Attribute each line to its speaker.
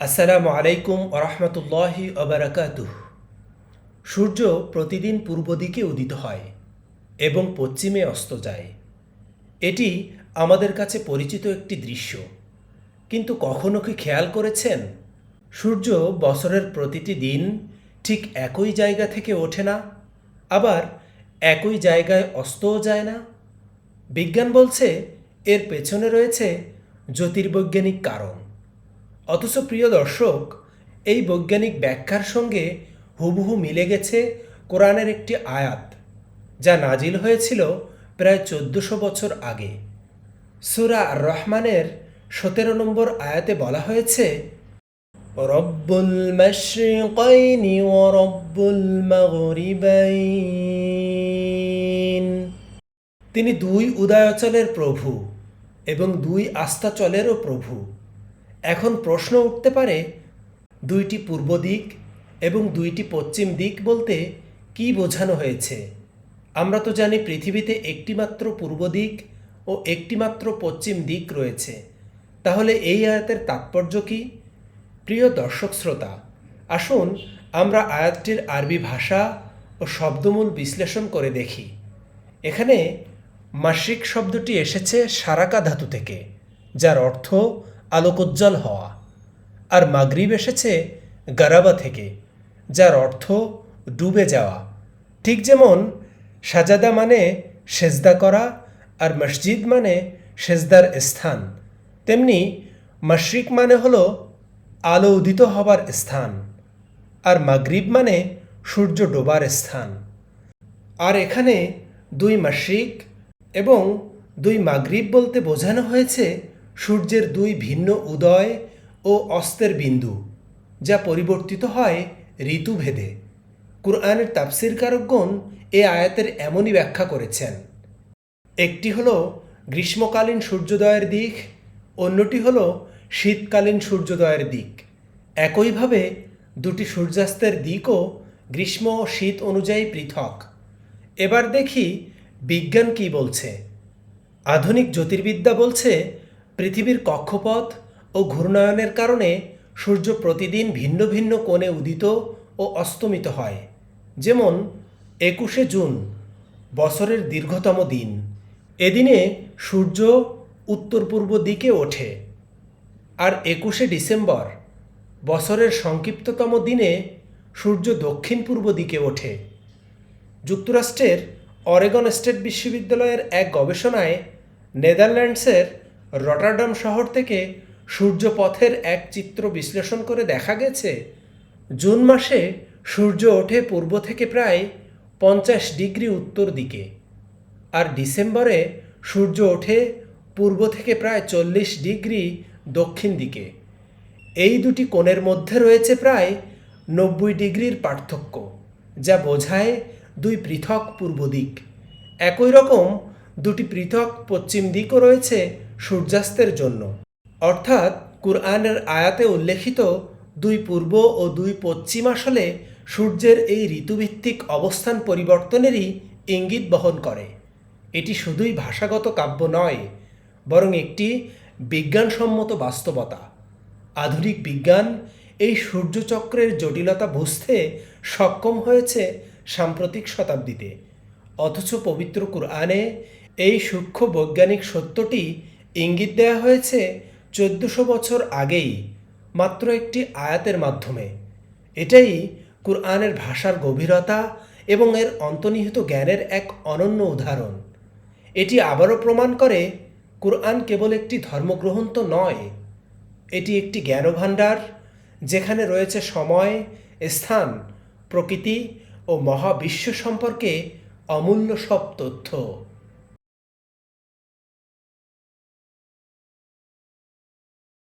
Speaker 1: আসসালামু আলাইকুম ওরহমতুল্লাহি অবরাকাতুহ সূর্য প্রতিদিন পূর্ব দিকে উদিত হয় এবং পশ্চিমে অস্ত যায়। এটি আমাদের কাছে পরিচিত একটি দৃশ্য। কিন্তু কখনো কি খেয়াল করেছেন? সূর্য বছরের প্রতিটি দিন ঠিক একই জায়গা থেকে ওঠে না? আবার একই জায়গায় অস্তও যায় না? বিজ্ঞান বলছে এর পেছনে রয়েছে জ্যোতির্বৈজ্ঞানিক কারণ। অথচ প্রিয় দর্শক, এই বৈজ্ঞানিক ব্যাখ্যার সঙ্গে হুবহু মিলে গেছে কোরআনের একটি আয়াত, যা নাজিল হয়েছিল প্রায় চোদ্দশো বছর আগে। সুরা রহমানের সতেরো নম্বর আয়াতে বলা হয়েছে, রব্বুল রব্বুল তিনি দুই উদয়াচলের প্রভু এবং দুই আস্তাচলেরও প্রভু। এখন প্রশ্ন উঠতে পারে, দুইটি পূর্ব দিক এবং দুইটি পশ্চিম দিক বলতে কি বোঝানো হয়েছে? আমরা তো জানি পৃথিবীতে একটিমাত্র পূর্ব দিক ও একটিমাত্র পশ্চিম দিক রয়েছে। তাহলে এই আয়াতের তাৎপর্য কি? প্রিয় দর্শক শ্রোতা, আসুন আমরা আয়াতটির আরবি ভাষা ও শব্দমূল বিশ্লেষণ করে দেখি। এখানে মাসিক শব্দটি এসেছে সারাকা ধাতু থেকে, যার অর্থ আলোকোজ্জ্বল হওয়া। আর মাগরিব এসেছে গারাবা থেকে, যার অর্থ ডুবে যাওয়া। ঠিক যেমন সাজাদা মানে সেজদা করা আর মসজিদ মানে সেজদার স্থান, তেমনি মাশরিক মানে হলো আলো উদিত হবার স্থান, আর মাগরিব মানে সূর্য ডোবার স্থান। আর এখানে দুই মাসিক এবং দুই মাগরিব বলতে বোঝানো হয়েছে সূর্যের দুই ভিন্ন উদয় ও অস্তের বিন্দু, যা পরিবর্তিত হয় ঋতুভেদে। কুরআনের তাফসির কারকগণ এ আয়াতের এমনই ব্যাখ্যা করেছেন। একটি হলো গ্রীষ্মকালীন সূর্যোদয়ের দিক, অন্যটি হলো শীতকালীন সূর্যোদয়ের দিক। একইভাবে দুটি সূর্যাস্তের দিকও গ্রীষ্ম ও শীত অনুযায়ী পৃথক। এবার দেখি বিজ্ঞান কি বলছে। আধুনিক জ্যোতির্বিদ্যা বলছে পৃথিবীর কক্ষপথ ও ঘূর্ণায়নের কারণে সূর্য প্রতিদিন ভিন্ন ভিন্ন কোণে উদিত ও অস্তমিত হয়। যেমন, একুশে জুন, বছরের দীর্ঘতম দিন। এদিনে সূর্য উত্তর পূর্ব দিকে ওঠে। আর একুশে ডিসেম্বর, বছরের সংক্ষিপ্ততম দিনে সূর্য দক্ষিণ পূর্ব দিকে ওঠে। যুক্তরাষ্ট্রের অরেগন স্টেট বিশ্ববিদ্যালয়ের এক গবেষণায় নেদারল্যান্ডসের রটারডাম শহর থেকে সূর্যপথের এক চিত্র বিশ্লেষণ করে দেখা গেছে, জুন মাসে সূর্য ওঠে পূর্ব থেকে প্রায় পঞ্চাশ ডিগ্রি উত্তর দিকে আর ডিসেম্বরে সূর্য ওঠে পূর্ব থেকে প্রায় চল্লিশ ডিগ্রি দক্ষিণ দিকে। এই দুটি কোণের মধ্যে রয়েছে প্রায় নব্বই ডিগ্রির পার্থক্য, যা বোঝায় দুই পৃথক পূর্ব দিক। একই রকম দুটি পৃথক পশ্চিম দিকও রয়েছে সূর্যাস্তের জন্য। অর্থাৎ কুরআনের আয়াতে উল্লেখিত দুই পূর্ব ও দুই পশ্চিম আসলে সূর্যের এই ঋতুভিত্তিক অবস্থান পরিবর্তনেরই ইঙ্গিত বহন করে। এটি শুধুই ভাষাগত কাব্য নয়, বরং একটি বিজ্ঞানসম্মত বাস্তবতা। আধুনিক বিজ্ঞান এই সূর্যচক্রের জটিলতা বুঝতে সক্ষম হয়েছে সাম্প্রতিক শতাব্দীতে। অথচ পবিত্র কুরআনে এই সূক্ষ্ম বৈজ্ঞানিক সত্যটি ইঙ্গিত দেওয়া হয়েছে চোদ্দশো বছর আগেই, মাত্র একটি আয়াতের মাধ্যমে। এটাই কুরআনের ভাষার গভীরতা এবং এর অন্তর্নিহিত জ্ঞানের এক অনন্য উদাহরণ। এটি আবারও প্রমাণ করে কুরআন কেবল একটি ধর্মগ্রন্থ নয়, এটি একটি জ্ঞানভাণ্ডার যেখানে রয়েছে সময়, স্থান, প্রকৃতি ও মহাবিশ্ব সম্পর্কে অমূল্য সব তথ্য।